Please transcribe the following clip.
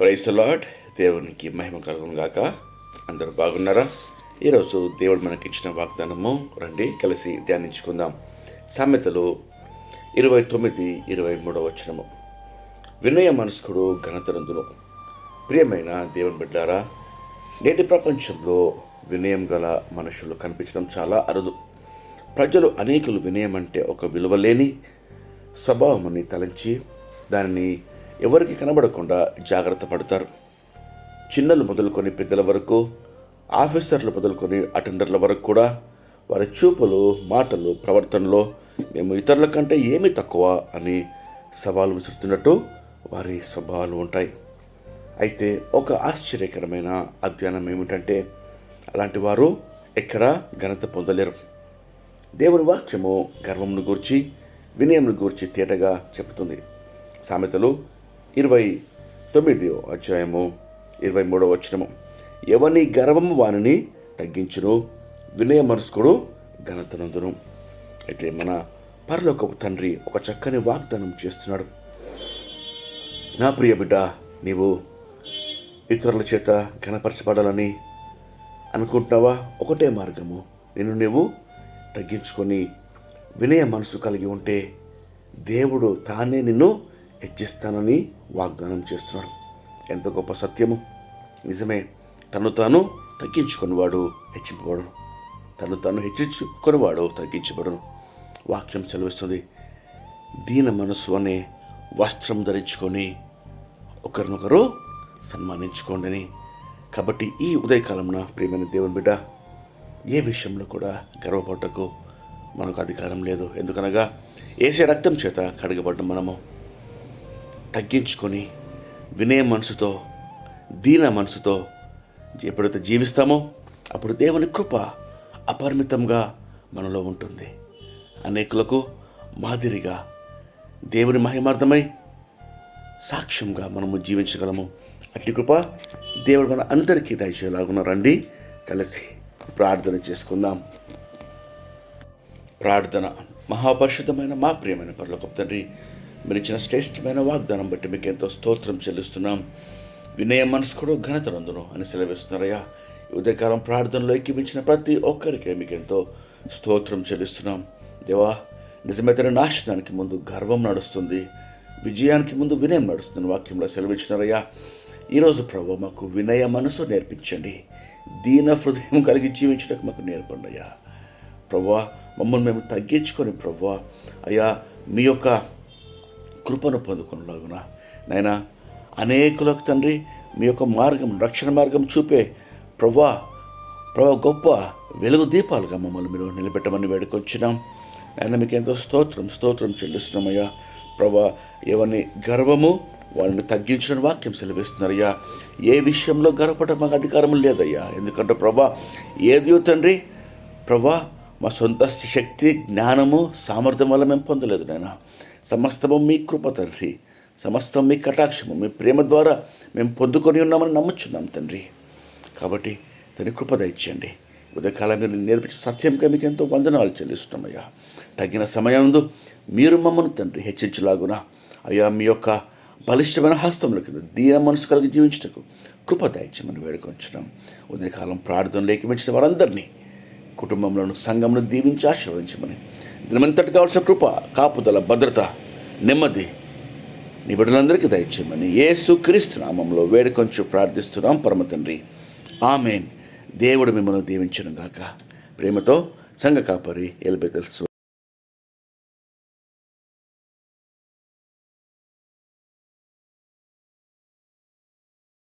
Price lord దేవునికి మహిమ కలుగును గాక. అందరూ బాగున్నారా? ఈరోజు దేవుడు మనకి ఇచ్చిన వాగ్దానము రండి కలిసి ధ్యానించుకుందాం. సామెతలు ఇరవై తొమ్మిది ఇరవై మూడవ వచనము. వినయ మనస్కుడు ఘనతనందును. ప్రియమైన దేవుని బిడ్డారా నేటి ప్రపంచంలో వినయం గల మనుషులు కనిపించడం చాలా అరుదు. ప్రజలు అనేకులు వినయం అంటే ఒక విలువలేని స్వభావముని తలంచి దానిని ఎవరికి కనబడకుండా జాగ్రత్త పడతారు. చిన్నలు మొదలుకొని పెద్దల వరకు ఆఫీసర్లు మొదలుకొని అటెండర్ల వరకు కూడా వారి చూపులు మాటలు ప్రవర్తనలో మేము ఇతరుల కంటే ఏమి తక్కువ అని సవాలు విసురుతున్నట్టు వారి స్వభావాలు ఉంటాయి. అయితే ఒక ఆశ్చర్యకరమైన అధ్యయనం ఏమిటంటే అలాంటి వారు ఎక్కడా ఘనత పొందలేరు. దేవుని వాక్యము గర్వంను గూర్చి వినయంను గూర్చి తేటగా చెబుతుంది. సామెతలు ఇరవై తొమ్మిది అధ్యాయము ఇరవై మూడవ వచనము. ఎవని గర్వము వానిని తగ్గించును వినయ మనస్కుడు ఘనతనందును. అయితే మన పరలోకపు తండ్రి ఒక చక్కని వాగ్దానం చేస్తున్నాడు. నా ప్రియ బిడ్డ నీవు ఇతరుల చేత ఘనపరచబడాలని అనుకుంటున్నావా? ఒకటే మార్గము. నిన్ను నీవు తగ్గించుకొని వినయ మనసు కలిగి ఉంటే దేవుడు తానే నిన్ను హెచ్చిస్తానని వాగ్దానం చేస్తున్నాడు ఎంత గొప్ప సత్యము. నిజమే తను తాను తగ్గించుకునివాడు హెచ్చింపబడును. తను తాను హెచ్చించుకునివాడు తగ్గించబడును. వాక్యం సెలవిస్తుంది. దీన మనసు అనే వస్త్రం ధరించుకొని ఒకరినొకరు సన్మానించుకోండి కాబట్టి ఈ ఉదయకాలంన ప్రియమైన దేవుని బిడ్డ ఏ విషయంలో కూడా గర్వపడటకు మనకు అధికారం లేదు. ఎందుకనగా ఏసే రక్తం చేత కడగబడ్డం మనము. తగ్గించుకొని వినయ మనసుతో దీన మనసుతో ఎప్పుడైతే జీవిస్తామో అప్పుడు దేవుని కృప అపరిమితంగా మనలో ఉంటుంది. అనేకులకు మాదిరిగా దేవుని మహిమార్థమై సాక్ష్యంగా మనము జీవించగలము. అట్టి కృప దేవుడు మన అందరికీ దయచేలాగున రండి. కలిసి ప్రార్థన చేసుకుందాం. ప్రార్థన. మహాపరిశుద్ధమైన మా ప్రియమైన పరలోకపు తండ్రి మీరు ఇచ్చిన శ్రేష్టమైన వాగ్దానం బట్టి మీకు ఎంతో స్తోత్రం చెల్లిస్తున్నాం. వినయ మనస్కుడు ఘనత నందును అని సెలవిస్తున్నారయ్యా. ఉదయకాలం ప్రార్థనలో ఎక్కిపించిన ప్రతి ఒక్కరికి మీకు ఎంతో స్తోత్రం చెల్లిస్తున్నాం. దేవా నిజమైతే నాశనానికి ముందు గర్వం నడుస్తుంది. విజయానికి ముందు వినయం నడుస్తుంది వాక్యంలో సెలవిచ్చినారయ్యా. ఈరోజు ప్రభు మాకు వినయ మనసు నేర్పించండి. దీన హృదయం కలిగి జీవించడానికి మాకు నేర్పండి అయ్యా ప్రభా మమ్మల్ని మేము తగ్గించుకొని ప్రభా అయ్యా మీ యొక్క కృపను పొందుకునేలాగున. నాయన అనేకులకు తండ్రి మీ యొక్క మార్గం రక్షణ మార్గం చూపే ప్రభా ప్రభా గొప్ప వెలుగు దీపాలుగా మమ్మల్ని మీరు నిలబెట్టమని వేడుకొచ్చినాం ఆయన మీకు ఎంతో స్తోత్రం స్తోత్రం చెల్లిస్తున్నామయ్యా. ప్రభా ఎవరిని గర్వము వాళ్ళని తగ్గించిన వాక్యం సెలవిస్తున్నారయ్యా. ఏ విషయంలో గర్వపడ మాకు అధికారం లేదయ్యా. ఎందుకంటే ప్రభా ఏది తండ్రి ప్రభా మా సొంత శక్తి జ్ఞానము సామర్థ్యం వల్ల మేము పొందలేదు నాయన. సమస్తము మీ కృప తండ్రి. సమస్తం మీ కటాక్షము మీ ప్రేమ ద్వారా మేము పొందుకొని ఉన్నామని నమ్ముచున్నాం తండ్రి. కాబట్టి తన కృప దయచేయండి. ఉదయకాలం మీరు నేర్పించే సత్యంగా మీకు ఎంతో వందనాలు చెల్లిస్తున్నామయ్యా. తగిన సమయంలో మీరు మమ్మల్ని తండ్రి హెచ్చరించులాగున అయ్యా మీ యొక్క బలిష్టమైన హస్తంలో కింద దీన మనసు కలిగి జీవించటకు కృప దయచేయమని వేడుకొంచున్నాం. ఉదయకాలం ప్రార్థనలు ఏకమించిన వారందరినీ కుటుంబంలోను సంఘంలో దీవించి ఆశీర్వదించమని దినమంతటి కావాల్సిన కృప కాపుదల భద్రత నెమ్మది నీ బిడ్డలందరికీ దయచేయమని యేసు క్రీస్తు నామంలో వేడుకొంచు ప్రార్థిస్తున్నాం. పరమ తండ్రి ఆమెన్. దేవుడు మిమ్మల్ని దీవించను గాక ప్రేమతో సంఘ కాపరి ఎలిబెతల్సు